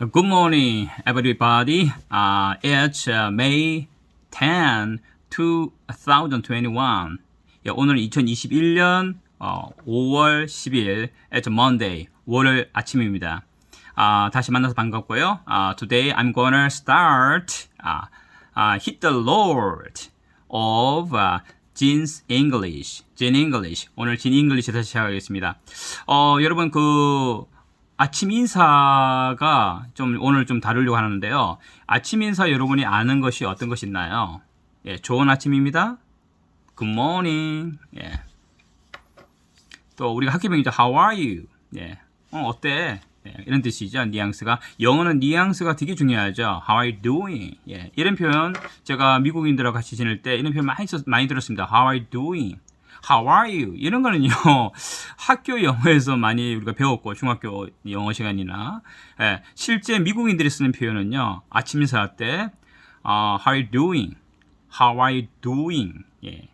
Good morning, everybody. Uh, it's uh, May 10, 2021. 예, 오늘 2021년 어, 5월 10일, it's Monday, 월요일 아침입니다. 아, 다시 만나서 반갑고요. 아, today I'm gonna start 아, 아, Hit the Lord of uh, Jin's English. Jin English. 오늘 진 English에서 시작하겠습니다. 어, 여러분 그 아침 인사가 좀 오늘 좀 다루려고 하는데요. 아침 인사 여러분이 아는 것이 어떤 것이 있나요? 예, 좋은 아침입니다. Good morning. 예. 또 우리가 학교 배우죠. How are you? 예. 어, 어때? 예, 이런 뜻이죠. 뉘앙스가. 영어는 뉘앙스가 되게 중요하죠. How are you doing? 예. 이런 표현 제가 미국인들하고 같이 지낼 때 이런 표현 많이 썼, 많이 들었습니다. How are you doing? How are you? 이런 거는요, 학교 영어에서 많이 우리가 배웠고, 중학교 영어 시간이나, 예, 실제 미국인들이 쓰는 표현은요, 아침 인사 때, 어, How are you doing? How are you doing? 예.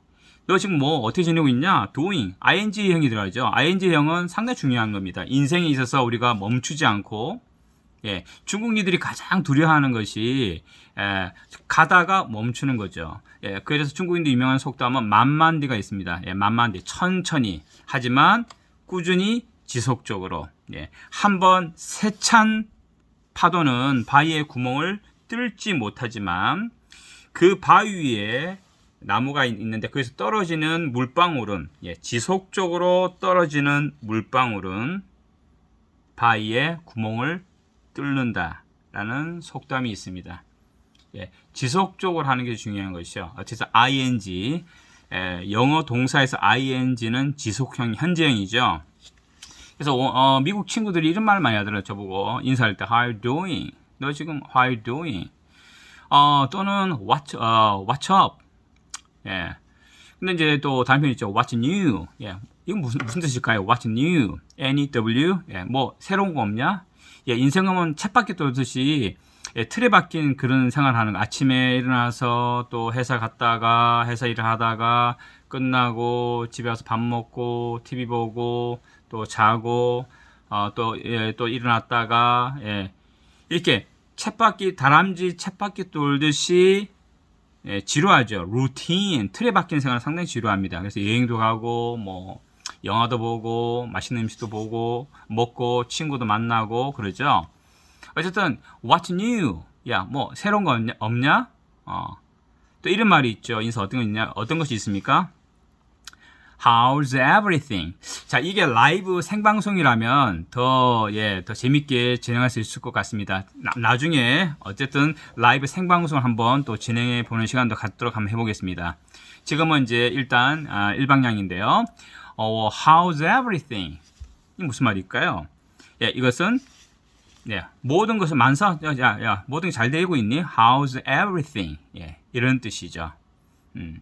너 지금 뭐 어떻게 지내고 있냐? doing, ing형이 들어가죠. ing형은 상당히 중요한 겁니다. 인생에 있어서 우리가 멈추지 않고, 예, 중국인들이 가장 두려워하는 것이 예, 가다가 멈추는 거죠. 예, 그래서 중국인들 유명한 속담은 만만디가 있습니다. 예, 만만디 천천히 하지만 꾸준히 지속적으로 예, 한번 세찬 파도는 바위의 구멍을 뚫지 못하지만 그 바위 위에 나무가 있- 있는데 거기서 떨어지는 물방울은 예, 지속적으로 떨어지는 물방울은 바위에 구멍을 뚫는다 라는 속담이 있습니다. 예, 지속적으로 하는 게 중요한 것이요. 어째서 ing 에, 영어 동사에서 ing는 지속형 현재형이죠. 그래서 어, 어, 미국 친구들이 이런 말 많이 하더라고요. 저보고 인사할 때 How you doing? 너 지금 How you doing? 어, 또는 What, 어, What's up? 예. 근데 이제 또 다른 표현 있죠. What's new? 예. 이건 무슨 무슨 뜻일까요? What's new? N-E-W? 예. 뭐 새로운 거 없냐? 예. 인생은 쳇바퀴 돌듯이 예, 틀에 박힌 그런 생활 하는 거. 아침에 일어나서 또 회사 갔다가 회사 일을 하다가 끝나고 집에 와서 밥 먹고 TV 보고 또 자고 어, 또, 예, 또 일어났다가 예, 이렇게 쳇바퀴 다람쥐 쳇바퀴 돌듯이 예, 지루하죠. 루틴, 틀에 박힌 생활 상당히 지루합니다. 그래서 여행도 가고, 뭐, 영화도 보고, 맛있는 음식도 보고, 먹고, 친구도 만나고, 그러죠. 어쨌든, what's new? 야, 뭐, 새로운 거 없냐? 없냐? 어. 또 이런 말이 있죠. 인사 어떤 거 있냐? 어떤 것이 있습니까? How's everything? 자, 이게 라이브 생방송이라면 더, 예, 더 재밌게 진행할 수 있을 것 같습니다. 나, 중에 어쨌든 라이브 생방송을 한번 또 진행해 보는 시간도 갖도록 한번 해보겠습니다. 지금은 이제 일단, 아, 일방향인데요. 어, how's everything? 이 무슨 말일까요? 예, 이것은, 예, 모든 것을 만사, 야, 야, 야, 모든 게 잘 되고 있니? How's everything? 예, 이런 뜻이죠. 음.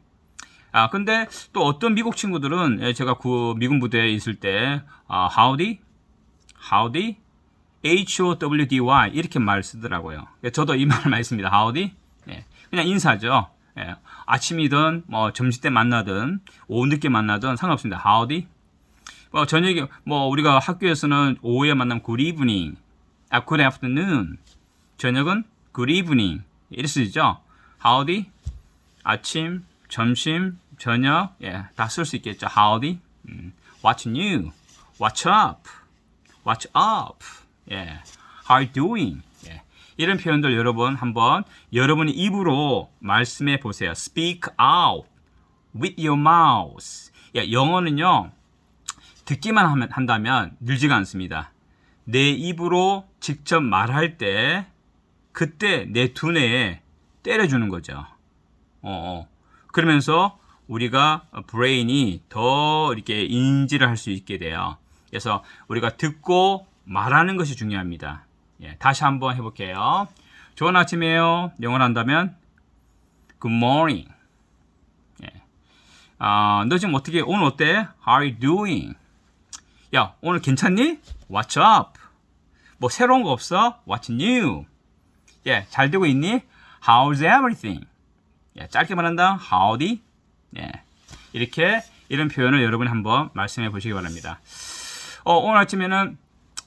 아 근데 또 어떤 미국 친구들은 예, 제가 그 미군 부대에 있을 때 아, howdy, howdy, H O W D Y 이렇게 말 쓰더라고요. 예, 저도 이말 많이 씁니다. howdy, 예, 그냥 인사죠. 예, 아침이든 뭐 점심 때 만나든 오후 늦게 만나든 상관없습니다. howdy. 뭐 저녁에 뭐 우리가 학교에서는 오후에 만나면 good evening, 아 good afternoon. 저녁은 good evening 이렇게 쓰죠. howdy, 아침, 점심, 저녁, 예, 다 쓸 수 있겠죠. Howdy, 음, What's new? What's up? What's up? 예, How are you doing? 예, 이런 표현들 여러분 한번 여러분이 입으로 말씀해 보세요. Speak out with your mouth. 예, 영어는요 듣기만 하면 한다면 늘지가 않습니다. 내 입으로 직접 말할 때 그때 내 두뇌에 때려주는 거죠. 어, 어. 그러면서 우리가 브레인이 더 이렇게 인지를 할 수 있게 돼요. 그래서 우리가 듣고 말하는 것이 중요합니다. 예, 다시 한번 해볼게요. 좋은 아침이에요. 영어를 한다면 Good morning. 예. 아, 너 지금 어떻게 오늘 어때? How are you doing? 야, 오늘 괜찮니? What's up? 뭐 새로운 거 없어? What's new? 예, 잘 되고 있니? How's everything? 예, 짧게 말한다. Howdy. 예, 이렇게 이런 표현을 여러분이 한번 말씀해 보시기 바랍니다. 어, 오늘 아침에는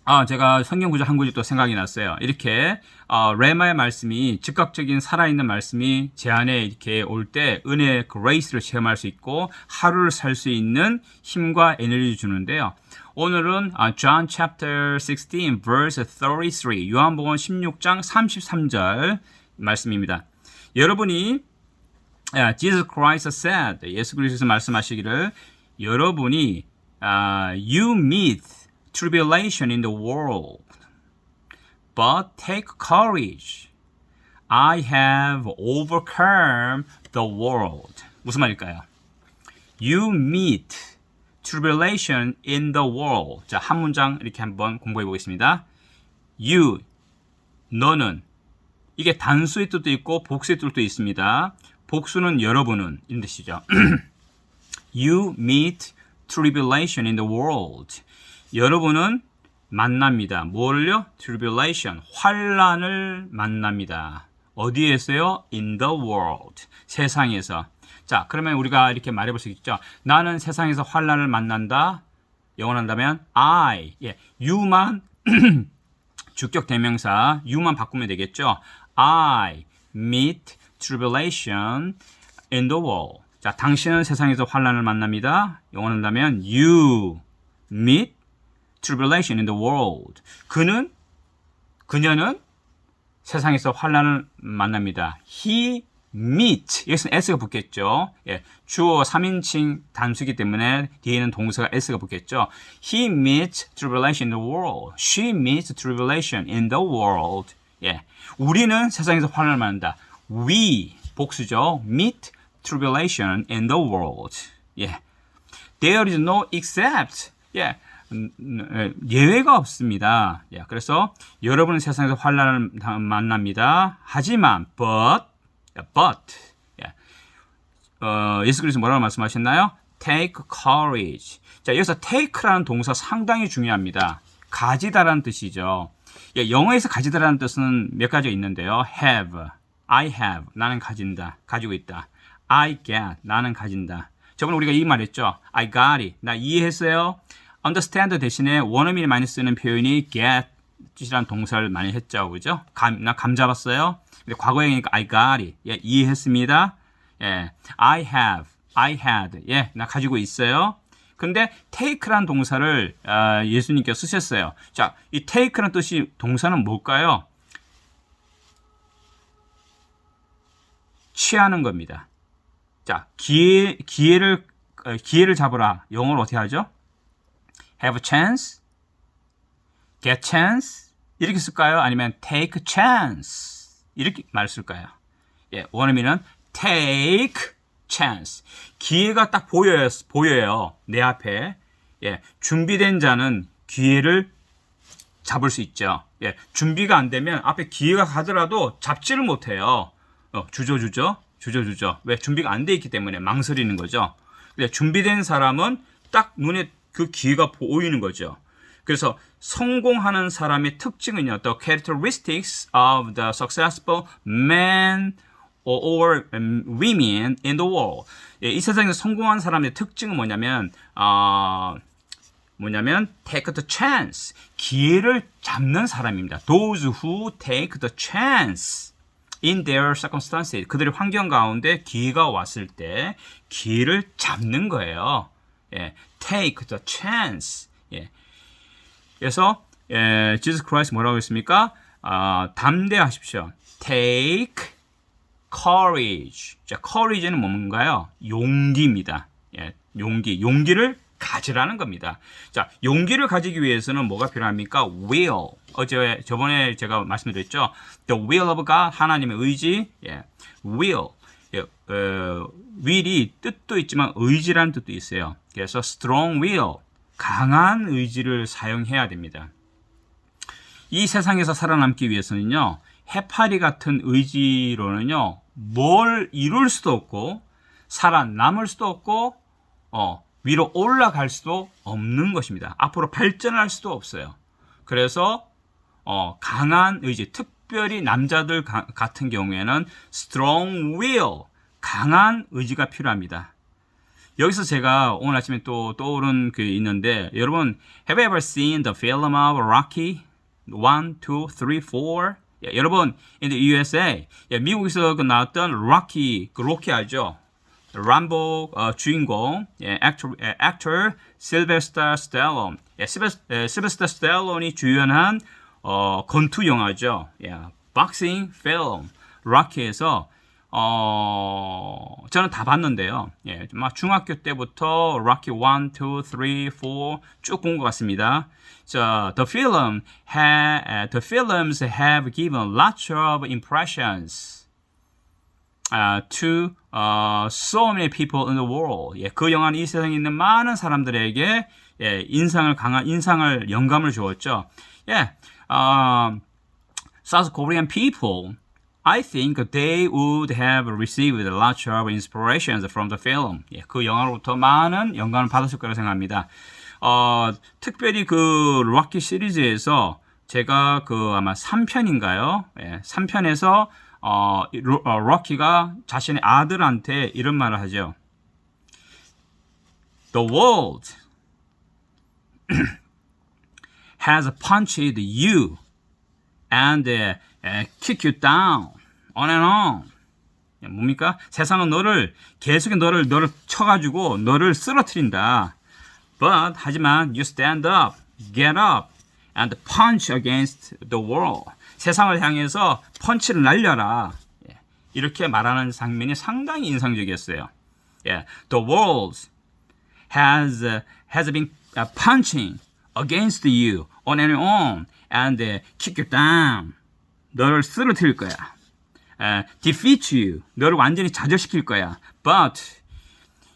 아, 제가 성경 구절 한 구절 또 생각이 났어요. 이렇게 어, 레마의 말씀이 즉각적인 살아있는 말씀이 제 안에 이렇게 올 때 은혜의 그레이스를 체험할 수 있고 하루를 살 수 있는 힘과 에너지 주는데요. 오늘은 아, John chapter 16 verse 33 요한복음 16장 33절 말씀입니다. 여러분이 아, Jesus Christ said 예수 그리스도께서 말씀하시기를 여러분이 아, you meet tribulation in the world but take courage I have overcome the world 무슨 말일까요? You meet tribulation in the world 자, 한 문장 이렇게 한번 공부해 보겠습니다. You 너는 이게 단수의 뜻도 있고 복수의 뜻도 있습니다. 복수는 여러분은 이런 뜻이죠. you meet tribulation in the world. 여러분은 만납니다. 뭘요? tribulation. 환란을 만납니다. 어디에서요? in the world. 세상에서. 자, 그러면 우리가 이렇게 말해 볼 수 있죠. 나는 세상에서 환란을 만난다. 영원한다면 I. 예. you만 주격 대명사 you만 바꾸면 되겠죠. I meet tribulation in the world. 자, 당신은 세상에서 환란을 만납니다. 영어한다면 you meet tribulation in the world. 그는 그녀는 세상에서 환란을 만납니다. He meet 여기서 s가 붙겠죠. 예, 주어 3인칭 단수기 때문에 뒤에는 동사가 s가 붙겠죠. He meets tribulation in the world. She meets tribulation in the world. 예, 우리는 세상에서 환란을 만난다. We 복수죠. meet tribulation in the world. 예, there is no except. 예. 음, 음, 예외가 없습니다. 예, 그래서 여러분은 세상에서 환란을 만납니다. 하지만 but but 예. 어, 예수 그리스도 뭐라고 말씀하셨나요? take courage. 자, 여기서 take라는 동사 상당히 중요합니다. 가지다라는 뜻이죠. 예, 영어에서 가지다라는 뜻은 몇 가지가 있는데요. have, I have, 나는 가진다, 가지고 있다. I get, 나는 가진다. 저번에 우리가 이 말했죠. I got it, 나 이해했어요. Understand 대신에 원어민이 많이 쓰는 표현이 get 뜻이란 동사를 많이 했죠. 그죠? 감, 나 감 잡았어요. 근데 과거형이니까 I got it. 예, 이해했습니다. 예, I have, I had. 예, 나 가지고 있어요. 근데 take란 동사를 어, 예수님께서 쓰셨어요. 자, 이 take란 뜻이 동사는 뭘까요? 취하는 겁니다. 자, 기회 기회를 어, 기회를 잡으라. 영어로 어떻게 하죠? Have a chance, get chance 이렇게 쓸까요? 아니면 take chance 이렇게 말 쓸까요? 예, 원어민은 take chance. 기회가 딱 보여요, 보여요. 내 앞에. 예, 준비된 자는 기회를 잡을 수 있죠. 예, 준비가 안 되면 앞에 기회가 가더라도 잡지를 못해요. 어, 주저주저, 주저주저. 왜? 준비가 안 돼 있기 때문에 망설이는 거죠. 근데 준비된 사람은 딱 눈에 그 기회가 보이는 거죠. 그래서 성공하는 사람의 특징은요. The characteristics of the successful man or women in the world. 예, 이 세상에서 성공한 사람의 특징은 뭐냐면 어, 뭐냐면 take the chance. 기회를 잡는 사람입니다. Those who take the chance in their circumstances. 그들의 환경 가운데 기회가 왔을 때 기회를 잡는 거예요. 예, take the chance. 예. 그래서 예, Jesus Christ 뭐라고 했습니까? 아, 담대하십시오. Take courage. 자, courage는 뭔가요? 용기입니다. 예, 용기. 용기를 가지라는 겁니다. 자, 용기를 가지기 위해서는 뭐가 필요합니까? will. 어제 저번에 제가 말씀드렸죠. The will of God 하나님의 의지. 예. will. 예, 어, will이 뜻도 있지만 의지라는 뜻도 있어요. 그래서 strong will. 강한 의지를 사용해야 됩니다. 이 세상에서 살아남기 위해서는요, 해파리 같은 의지로는요, 뭘 이룰 수도 없고, 살아남을 수도 없고, 어, 위로 올라갈 수도 없는 것입니다. 앞으로 발전할 수도 없어요. 그래서, 어, 강한 의지, 특 별히 남자들 가, 같은 경우에는 strong will, 강한 의지가 필요합니다. 여기서 제가 오늘 아침에 또 떠오른 그 있는데 여러분 have you ever seen the film of Rocky 1, 2, 3, 4? 예, 여러분 in the USA 예, 미국에서 그 나왔던 Rocky 그 로키 알죠? 람보 어, 주인공 예, 액터 예, 액터 실베스타 스텔론 예, 실베스, 예, 실베스타 스텔론이 주연한 어, 권투 영화죠. 예, 박싱 필름 락키에서 어, 저는 다 봤는데요. 예, 막 중학교 때부터 락키 1, 2, 3, 4쭉 본 것 같습니다. 자, the film ha, the films have given lots of impressions uh, to uh, so many people in the world. 예, 그 영화는 이 세상에 있는 많은 사람들에게 예, 인상을 강한 인상을 영감을 주었죠. 예, um, South Korean people, I think they would have received lots of inspirations from the film. 예, 그 영화로부터 많은 영감을 받았을 거라고 생각합니다. 어, 특별히 그 락키 시리즈에서 제가 그 아마 3편인가요? 예, 3편에서 어, 이 로- 어, 락키가 자신의 아들한테 이런 말을 하죠. The world has punched you and uh, uh, kick you down on and on. 예, 뭡니까? 세상은 너를 계속 너를 너를 쳐가지고 너를 쓰러뜨린다. But 하지만 you stand up, get up, and punch against the wall. 세상을 향해서 펀치를 날려라. 예, 이렇게 말하는 장면이 상당히 인상적이었어요. 예, the world has uh, has been uh, punching against you on and on and uh, kick you down. 너를 쓰러뜨릴 거야. 에, defeat you. 너를 완전히 좌절시킬 거야. But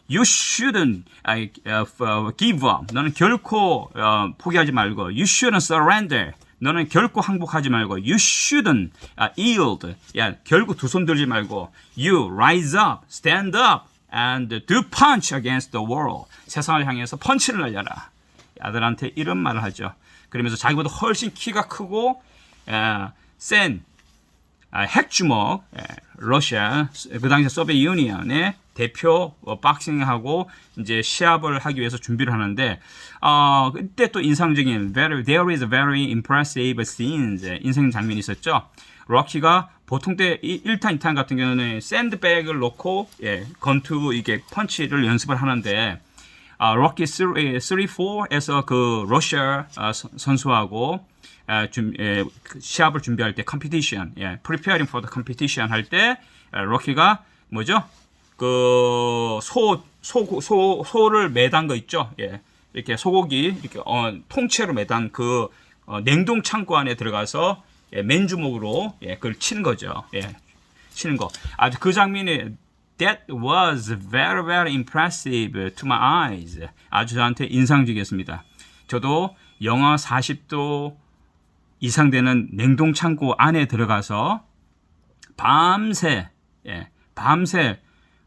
you shouldn't uh, uh, give up. 너는 결코 어, 포기하지 말고 you shouldn't surrender. 너는 결코 항복하지 말고 you shouldn't uh, yield. 야, 결국 두 손 들지 말고 you rise up, stand up and do punch against the world. 세상을 향해서 펀치를 날려라. 아들한테 이런 말을 하죠. 그러면서 자기보다 훨씬 키가 크고 에, 센 아, 핵주먹 예, 러시아 그 당시 소비에트 유니언의 대표 어, 박싱하고 이제 시합을 하기 위해서 준비를 하는데 어 그때 또 인상적인 very there is a very impressive scenes 예, 인생 장면이 있었죠. 럭키가 보통 때 1탄, 2탄 같은 경우는 샌드백을 놓고 예, 건투 이게 펀치를 연습을 하는데 아, 럭키 3, 4에서 그 러시아 아, 선- 선수하고 아, 준, 예, 그 시합을 준비할 때 컴피티션, 예, preparing for the competition 할때 럭키가 뭐죠? 그 소, 소, 소, 소 를 매단 거 있죠? 예, 이렇게 소고기 이렇게 어, 통째로 매단 그 어, 냉동 창고 안에 들어가서 예, 맨주먹으로 예, 그걸 치는 거죠. 예, 치는 거. 아주 그 장면이 That was very very impressive to my eyes. 아주 저한테 인상적이었습니다. 저도 영하 40도 이상 되는 냉동 창고 안에 들어가서 밤새 예, 밤새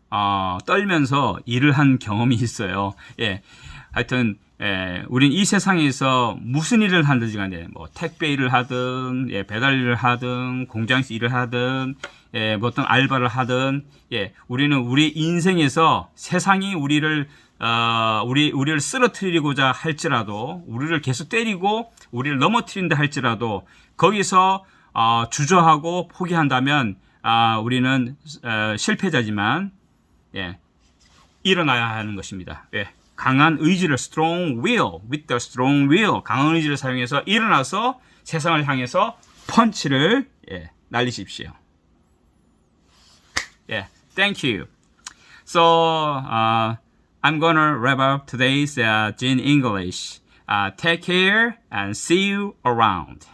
어, 떨면서 일을 한 경험이 있어요. 예, 하여튼 예, 우린 이 세상에서 무슨 일을 하든지 간에 뭐 택배 일을 하든 예, 배달 일을 하든 공장에서 일을 하든 예, 뭐 어떤 알바를 하든 예, 우리는 우리 인생에서 세상이 우리를 어, 우리 우리를 쓰러뜨리고자 할지라도 우리를 계속 때리고 우리를 넘어뜨린다 할지라도 거기서 어, 주저하고 포기한다면 아, 우리는 어, 실패자지만 예, 일어나야 하는 것입니다. 예, 강한 의지를 strong will, with the strong will, 강한 의지를 사용해서 일어나서 세상을 향해서 펀치를 예, 날리십시오. 예, thank you. So uh, I'm gonna wrap up today's uh, Gene English. Uh, take care and see you around.